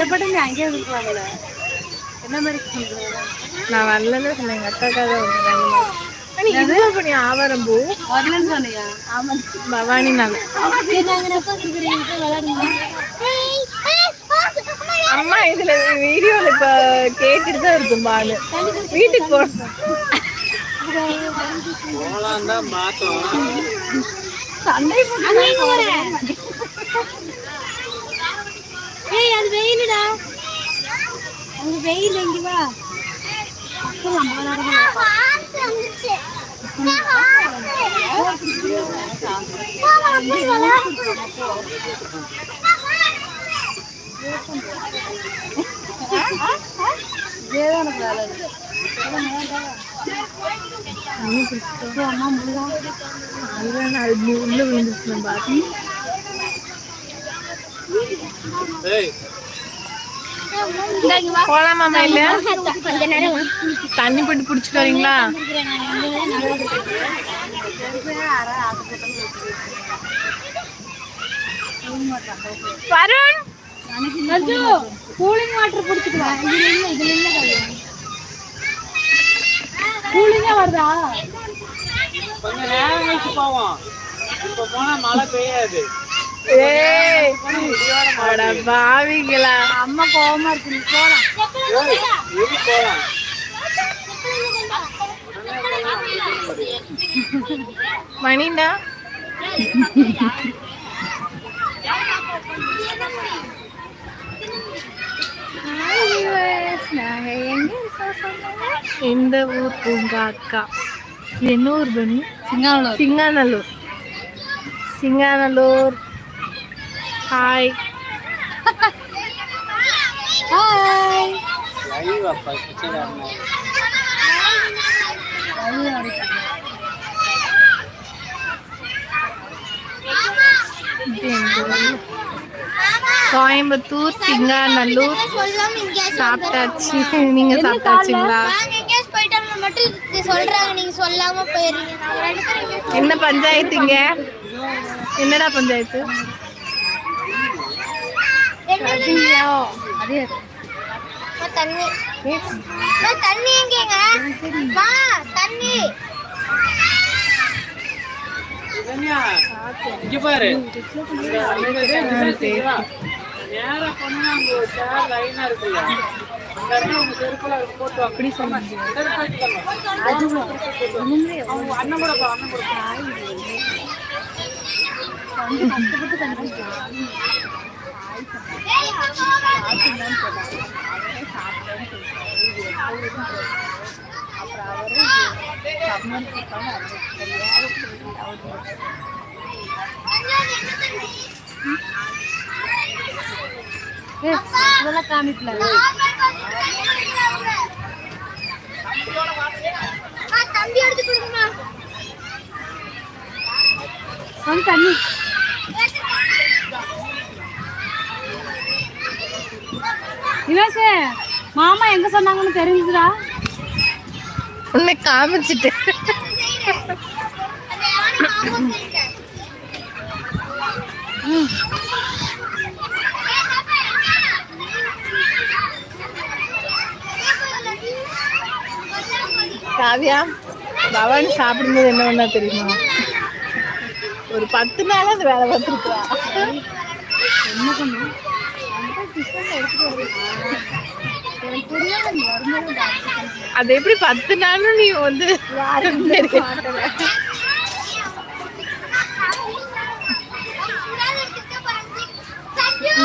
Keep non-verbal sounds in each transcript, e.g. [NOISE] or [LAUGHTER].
எப்படிங்க அங்கேயே இருந்துக்கலாம்ல என்ன மாதிரி சொல்றீங்க நான் வரலன்னு சொன்னேன் எங்க அக்காக்காக இது பண்ணி ஆவாரம் பூ சொன்னியா ஆமா பவானி நாள் அம்மா இதுல வீடியோல இப்ப கேட்டுட்டு தான் இருக்கும் பாலு வீட்டுக்கு போ போலாம் தான் பார்த்தோம் சண்டை ஏய் அது வெயிலுடா. அங்க வெயில் எங்க வா. அதுதான் அது உள்ள விழுந்துச்சு நான் பார்த்தேன் ஏய் போலாமாமா தண்ணி போட்டு பிடிச்சிட்டு வரீங்களா வருண். கூலிங் வாட்டர் பிடிச்சிட்டு வா இதுல இல்ல இதுல இல்ல கூலிங்கா வருதா? கொஞ்சம் நேரம் கழிச்சு போவோம். இப்ப போனா மழை பெய்யாது. ஏய் அட பாவிங்களா அம்மா கோவமா இருக்கு நீ போலாம். போலாம்? மணிண்டா [LAUGHS] எந்த ஊர்? உங்க அக்கா. இது என்ன ஊர் பண்ணி சிங்காவளூர் Singanallur. Singanallur. Hi hi live அப்பா பிச்சை இது எந்த ஊர்? கோயம்புத்தூர் சிங்காநல்லூர். சாப்பிட்டாச்சு. நீங்க சாப்பிட்டாச்சுங்களா? என்ன பஞ்சாயத்துங்க என்னடா பஞ்சாயத்து? தண்ணி. தண்ணி எங்கேங்க? தண்ணி. இதன்யா, இங்க பாரு? நேரா போனா அங்க ஒரு சேர் லைனா இருக்குல்ல அங்க இருந்து உங்க செருப்புல போட்டு. அப்படி சொன்னீங்க அண்ணன் கூட கூட போ. இதெல்லாம் காமிக்கல. தம்பி எடுத்து தண்ணி. இவாசே மாமா எங்க சொன்னாங்கன்னு தெரிஞ்சுதா உன்னை காமிச்சிட்டு. காவியா பவானி சாப்பிடும்போது என்ன பண்ணா தெரியுமா? ஒரு பத்து நாள் அது வேலை பார்த்துருக்கா அது எப்படி பத்து நாளும் நீ வந்து [LAUGHS]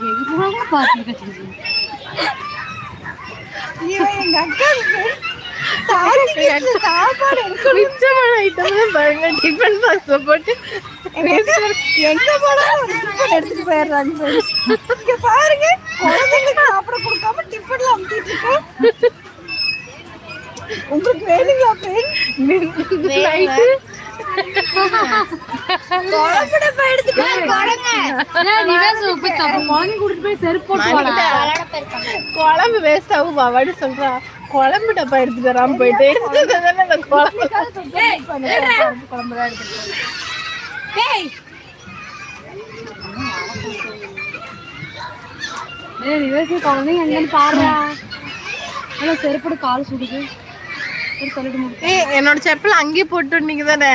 இங்க பாருங்க எங்க அக்கா மிச்சமான ஐட்டம் பாருங்க டிஃபன் பாக்ஸ்ல போட்டு எங்க போனாலும் எடுத்துட்டு போயிடுறாங்க இங்க பாருங்க குழந்தைங்களுக்கு சாப்பிட கொடுக்காம டிஃபன்ல அமுத்திட்டு இருக்கோம் உங்களுக்கு வேணுங்களா பெண் நைட்டு போய் செருப்பு குழம்பு வேஸ்ட் ஆகும் பாவாடி சொல்றா குழம்பு டப்பா எடுத்துட்டு வராம போயிட்டு குழம்பு குழந்தைங்க எங்கன்னு பாருடா. செருப்போட கால் சுடுது ஒரு சொல்லிட்டு முடியும் ஏய் என்னோட செப்பல் அங்கேயே போட்டு வந்தீங்க தானே?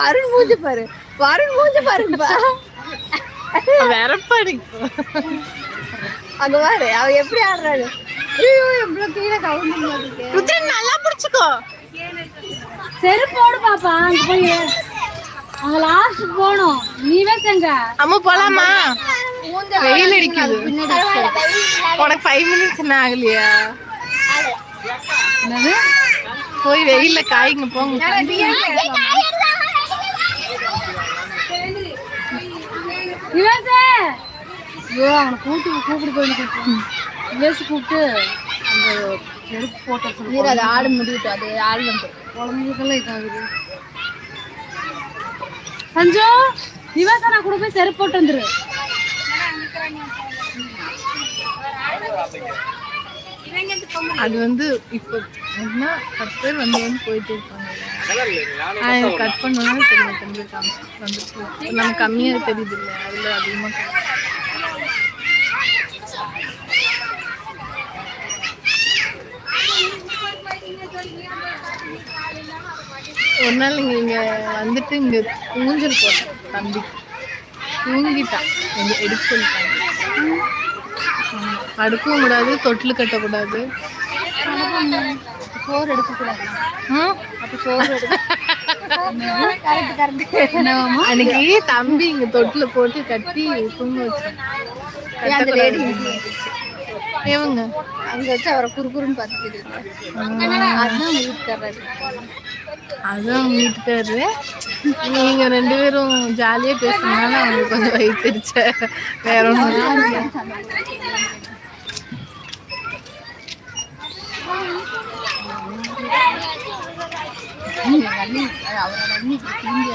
வருண் மூஞ்சி பாரு. வருண் மூஞ்சி பாருப்பா. வெறப்பாடு அங்க பாரு அவ எப்படி ஆடுறாரு ஐயோ எவ்வளவு கீழே கவுந்து நல்லா புடிச்சுக்கோ. செருப்போடு பாப்பா அங்க போய். அங்க லாஸ்ட் போனோம் நீ வேசங்க அம்மா போலாமா? வெயில் அடிக்குது. உனக்கு ஃபைவ் மினிட்ஸ் என்ன ஆகலையா? என்னது? போய் வெயில்ல காய்ங்க போங்க. ஐயோ அவனை கூட்டு கூப்பிட்டு போய் யுவஸ் கூப்பிட்டு அந்த செருப்பு போட்ட அது ஆடு முடிவிட்டு அது ஆடு வந்து. குழந்தைகளுக்கெல்லாம் இதாகுது. சஞ்சு யுவசா நான் கூட போய் செருப்பு போட்டு வந்துரு. அது வந்து இப்போ என்ன பத்து பேர் வந்து வந்து போயிட்டு இருப்பாங்க கட் பண்ணோம்னா தெரியும் தெரிஞ்சு வந்துட்டு நம்ம கம்மியாக தெரியுது இல்லை அதில் அதிகமாக ஒரு நாள் இங்க இங்க வந்துட்டு இங்க ஊஞ்சல் போட்டோம் தம்பி. தூங்கிட்டான். எங்க எடுக்க சொல்லிட்டாங்க. ஆமா. படுக்கவும் கூடாது தொட்டில் கட்டக்கூடாது. சோறு எடுக்கக்கூடாது. அன்னைக்கு தம்பி இங்க தொட்டில போட்டு கட்டி தூங்க கட்டக்கூடாது. இவங்க அங்க வச்சு அவரை குறுகுறுன்னு பார்த்துட்டு அதுதான் வீட்டுக்காரர். அதான் உங்க வீட்டுக்காரு நீங்க ரெண்டு பேரும் ஜாலியா பேசுனால அவங்களுக்கு கொஞ்சம் வயிற்றுச்ச வேற ஒண்ணும் அவரோட அண்ணி திரும்பி